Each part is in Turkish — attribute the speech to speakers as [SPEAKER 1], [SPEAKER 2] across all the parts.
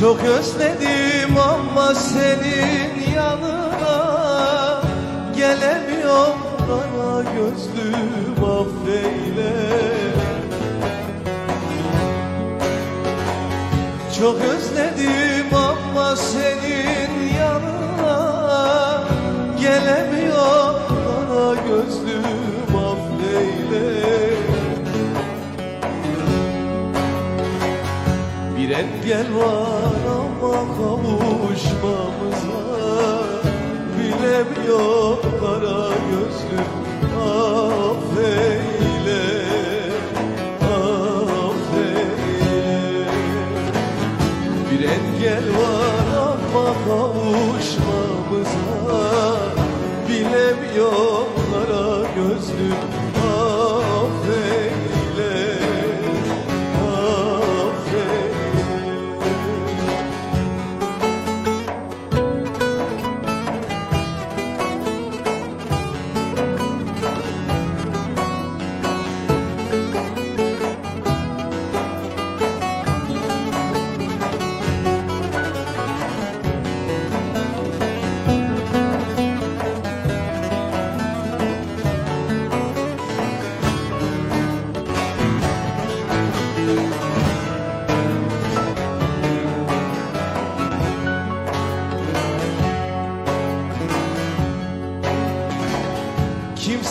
[SPEAKER 1] Çok özledim ama senin yanına Gelemiyorum. Kara gözlüm affeyle Çok özledim ama senin yanına Gelemiyorum Bir engel var ama kavuşmamıza. Bilemiyor kara gözlüm. Affeyle Affeyle. Bir engel var ama kavuşmamıza. Bilemiyor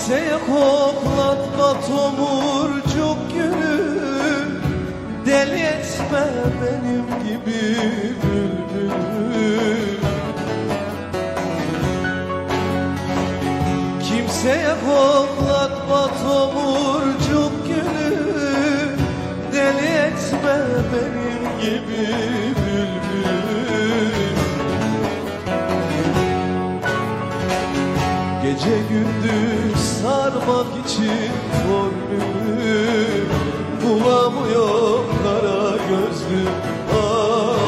[SPEAKER 1] Kimseye koklatma tomurcuk gülü Deli etme benim gibi bülbülü. Kimseye koklatma tomurcuk gülü Deli etme benim gibi bülbülü Gece gündüz sarmak için formülü Bulamıyor kara gözlüm. Affeyle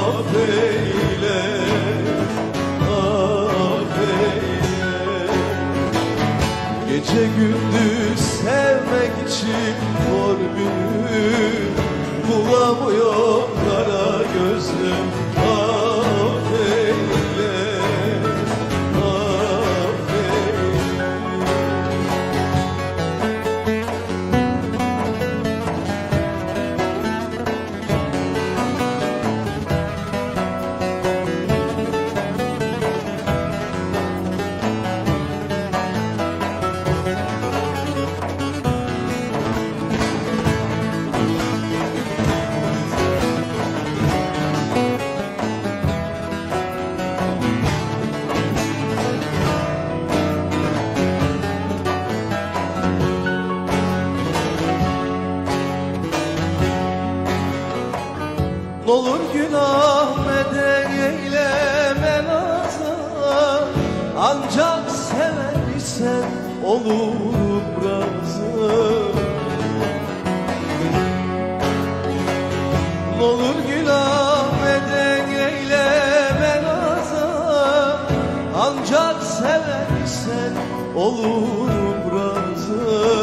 [SPEAKER 1] Olur günah meden eyleme nazar. Ancak sever isen olurum razı. Olur günah meden eyleme nazar. Ancak sever isen olurum razı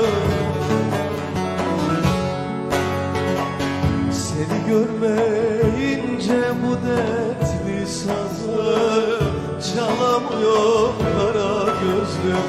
[SPEAKER 1] Seni görmeyince bu dertli sazı Çalamıyor kara gözlüm